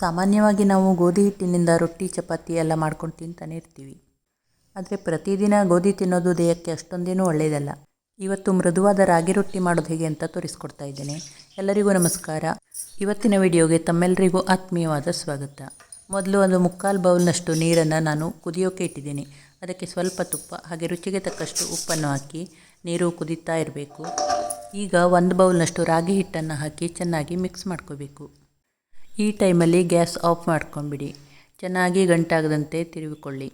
ಸಾಮಾನ್ಯವಾಗಿ ನಾವು ಗೋಧಿ ಹಿಟ್ಟಿನಿಂದ ರೊಟ್ಟಿ, ಚಪಾತಿ ಎಲ್ಲ ಮಾಡ್ಕೊಂಡು ತಿಂತಾನೆ ಇರ್ತೀವಿ. ಆದರೆ ಪ್ರತಿದಿನ ಗೋಧಿ ತಿನ್ನೋದು ದೇಹಕ್ಕೆ ಅಷ್ಟೊಂದೇನೂ ಒಳ್ಳೆಯದಲ್ಲ ಇವತ್ತು ಮೃದುವಾದ ರಾಗಿ ರೊಟ್ಟಿ ಮಾಡೋದು ಹೇಗೆ ಅಂತ ತೋರಿಸ್ಕೊಡ್ತಾ ಇದ್ದೇನೆ. ಎಲ್ಲರಿಗೂ ನಮಸ್ಕಾರ. ಇವತ್ತಿನ ವಿಡಿಯೋಗೆ ತಮ್ಮೆಲ್ಲರಿಗೂ ಆತ್ಮೀಯವಾದ ಸ್ವಾಗತ. ಮೊದಲು ಒಂದು ಮುಕ್ಕಾಲು ಬೌಲ್ನಷ್ಟು ನೀರನ್ನು ನಾನು ಕುದಿಯೋಕೆ ಇಟ್ಟಿದ್ದೀನಿ. ಅದಕ್ಕೆ ಸ್ವಲ್ಪ ತುಪ್ಪ, ಹಾಗೆ ರುಚಿಗೆ ತಕ್ಕಷ್ಟು ಉಪ್ಪನ್ನು ಹಾಕಿ ನೀರು ಕುದೀತಾ ಇರಬೇಕು. ಈಗ ಒಂದು ಬೌಲ್ನಷ್ಟು ರಾಗಿ ಹಿಟ್ಟನ್ನು ಹಾಕಿ ಚೆನ್ನಾಗಿ ಮಿಕ್ಸ್ ಮಾಡ್ಕೋಬೇಕು. ಈ ಟೈಮಲ್ಲಿ ಗ್ಯಾಸ್ ಆಫ್ ಮಾಡ್ಕೊಂಬಿಡಿ. ಚೆನ್ನಾಗಿ ಗಂಟಾಗದಂತೆ ತಿರುವಿಕೊಳ್ಳಿ.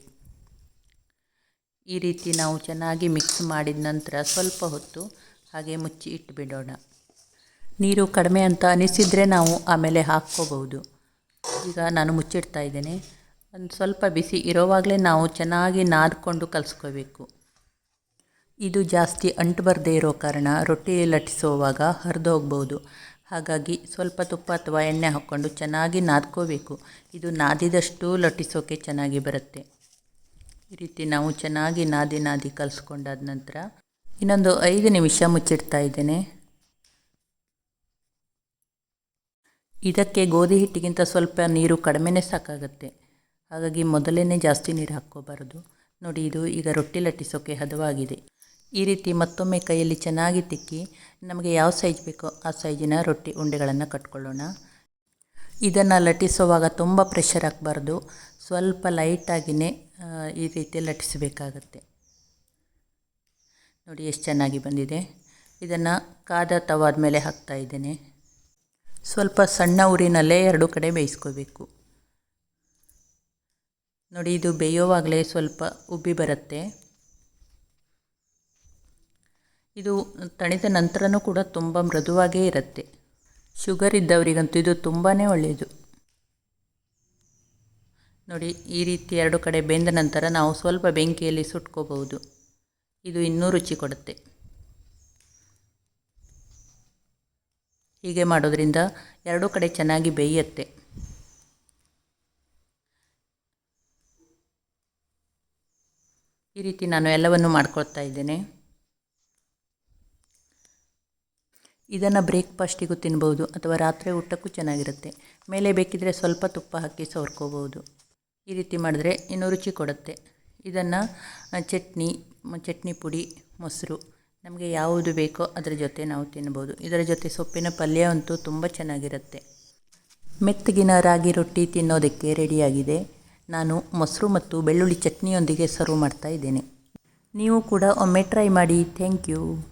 ಈ ರೀತಿ ನಾವು ಚೆನ್ನಾಗಿ ಮಿಕ್ಸ್ ಮಾಡಿದ ನಂತರ ಸ್ವಲ್ಪ ಹೊತ್ತು ಹಾಗೆ ಮುಚ್ಚಿ ಇಟ್ಟುಬಿಡೋಣ ನೀರು ಕಡಿಮೆ ಅಂತ ಅನಿಸಿದರೆ ನಾವು ಆಮೇಲೆ ಹಾಕ್ಕೋಬಹುದು. ಈಗ ನಾನು ಮುಚ್ಚಿಡ್ತಾ ಇದ್ದೇನೆ. ಒಂದು ಸ್ವಲ್ಪ ಬಿಸಿ ಇರೋವಾಗಲೇ ನಾವು ಚೆನ್ನಾಗಿ ನಾದ್ಕೊಂಡು ಕಲಿಸ್ಕೋಬೇಕು. ಇದು ಜಾಸ್ತಿ ಅಂಟು ಬರದೇ ಇರೋ ಕಾರಣ ರೊಟ್ಟಿ ಲಟ್ಟಿಸುವಾಗ ಹರಿದು ಹೋಗ್ಬೋದು ಹಾಗಾಗಿ ಸ್ವಲ್ಪ ತುಪ್ಪ ಅಥವಾ ಎಣ್ಣೆ ಹಾಕ್ಕೊಂಡು ಚೆನ್ನಾಗಿ ನಾದ್ಕೋಬೇಕು. ಇದು ನಾದಿದಷ್ಟು ಲಟ್ಟಿಸೋಕೆ ಚೆನ್ನಾಗಿ ಬರುತ್ತೆ. ಈ ರೀತಿ ನಾವು ಚೆನ್ನಾಗಿ ನಾದಿ ನಾದಿ ಕಲಿಸ್ಕೊಂಡಾದ ನಂತರ ಇನ್ನೊಂದು ಐದು ನಿಮಿಷ ಮುಚ್ಚಿಡ್ತಾ ಇದ್ದೇನೆ. ಇದಕ್ಕೆ ಗೋಧಿ ಹಿಟ್ಟಿಗಿಂತ ಸ್ವಲ್ಪ ನೀರು ಕಡಿಮೆನೇ ಸಾಕಾಗುತ್ತೆ. ಹಾಗಾಗಿ ಮೊದಲೇ ಜಾಸ್ತಿ ನೀರು ಹಾಕ್ಕೋಬಾರದು. ನೋಡಿ, ಇದು ಈಗ ರೊಟ್ಟಿ ಲಟ್ಟಿಸೋಕೆ ಹದವಾಗಿದೆ. ಈ ರೀತಿ ಮತ್ತೊಮ್ಮೆ ಕೈಯಲ್ಲಿ ಚೆನ್ನಾಗಿ ತಿಕ್ಕಿ ನಮಗೆ ಯಾವ ಸೈಜ್ ಬೇಕೋ ಆ ಸೈಜಿನ ರೊಟ್ಟಿ ಉಂಡೆಗಳನ್ನು ಕಟ್ಕೊಳ್ಳೋಣ. ಇದನ್ನು ಲಟ್ಟಿಸುವಾಗ ತುಂಬ ಪ್ರೆಷರ್ ಹಾಕಬಾರ್ದು ಸ್ವಲ್ಪ ಲೈಟಾಗಿಯೇ ಈ ರೀತಿ ಲಟ್ಟಿಸಬೇಕಾಗತ್ತೆ. ನೋಡಿ ಎಷ್ಟು ಚೆನ್ನಾಗಿ ಬಂದಿದೆ. ಇದನ್ನು ಕಾದ ತವಾದ ಮೇಲೆ ಹಾಕ್ತಾ ಇದ್ದೇನೆ. ಸ್ವಲ್ಪ ಸಣ್ಣ ಉರಿನಲ್ಲೇ ಎರಡು ಕಡೆ ಬೇಯಿಸ್ಕೋಬೇಕು. ನೋಡಿ ಇದು ಬೇಯೋವಾಗಲೇ ಸ್ವಲ್ಪ ಉಬ್ಬಿ ಬರುತ್ತೆ. ಇದು ತಣಿದ ನಂತರನೂ ಕೂಡ ತುಂಬ ಮೃದುವಾಗೇ ಇರುತ್ತೆ. ಶುಗರ್ ಇದ್ದವರಿಗಂತೂ ಇದು ತುಂಬಾ ಒಳ್ಳೆಯದು. ನೋಡಿ, ಈ ರೀತಿ ಎರಡು ಕಡೆ ಬೆಂದ ನಂತರ ನಾವು ಸ್ವಲ್ಪ ಬೆಂಕಿಯಲ್ಲಿ ಸುಟ್ಕೋಬಹುದು. ಇದು ಇನ್ನೂ ರುಚಿ ಕೊಡುತ್ತೆ. ಹೀಗೆ ಮಾಡೋದ್ರಿಂದ ಎರಡೂ ಕಡೆ ಚೆನ್ನಾಗಿ ಬೇಯುತ್ತೆ. ಈ ರೀತಿ ನಾನು ಎಲ್ಲವನ್ನು ಮಾಡ್ಕೊಳ್ತಾ ಇದ್ದೇನೆ. ಇದನ್ನು ಬ್ರೇಕ್ಫಾಸ್ಟಿಗೂ ತಿನ್ಬೋದು ಅಥವಾ ರಾತ್ರಿ ಊಟಕ್ಕೂ ಚೆನ್ನಾಗಿರುತ್ತೆ. ಮೇಲೆ ಬೇಕಿದ್ದರೆ ಸ್ವಲ್ಪ ತುಪ್ಪ ಹಾಕಿ ಸವರ್ಕೋಬೋದು. ಈ ರೀತಿ ಮಾಡಿದ್ರೆ ಇನ್ನೂ ರುಚಿ ಕೊಡುತ್ತೆ. ಇದನ್ನು ಚಟ್ನಿ ಚಟ್ನಿ ಪುಡಿ, ಮೊಸರು, ನಮಗೆ ಯಾವುದು ಬೇಕೋ ಅದರ ಜೊತೆ ನಾವು ತಿನ್ಬೋದು. ಇದರ ಜೊತೆ ಸೊಪ್ಪಿನ ಪಲ್ಯ ಅಂತೂ ತುಂಬ ಚೆನ್ನಾಗಿರುತ್ತೆ. ಮೆತ್ತಗಿನ ರಾಗಿ ರೊಟ್ಟಿ ತಿನ್ನೋದಕ್ಕೆ ರೆಡಿಯಾಗಿದೆ. ನಾನು ಮೊಸರು ಮತ್ತು ಬೆಳ್ಳುಳ್ಳಿ ಚಟ್ನಿಯೊಂದಿಗೆ ಸರ್ವ್ ಮಾಡ್ತಾ ಇದ್ದೇನೆ. ನೀವು ಕೂಡ ಒಮ್ಮೆ ಟ್ರೈ ಮಾಡಿ. Thank you.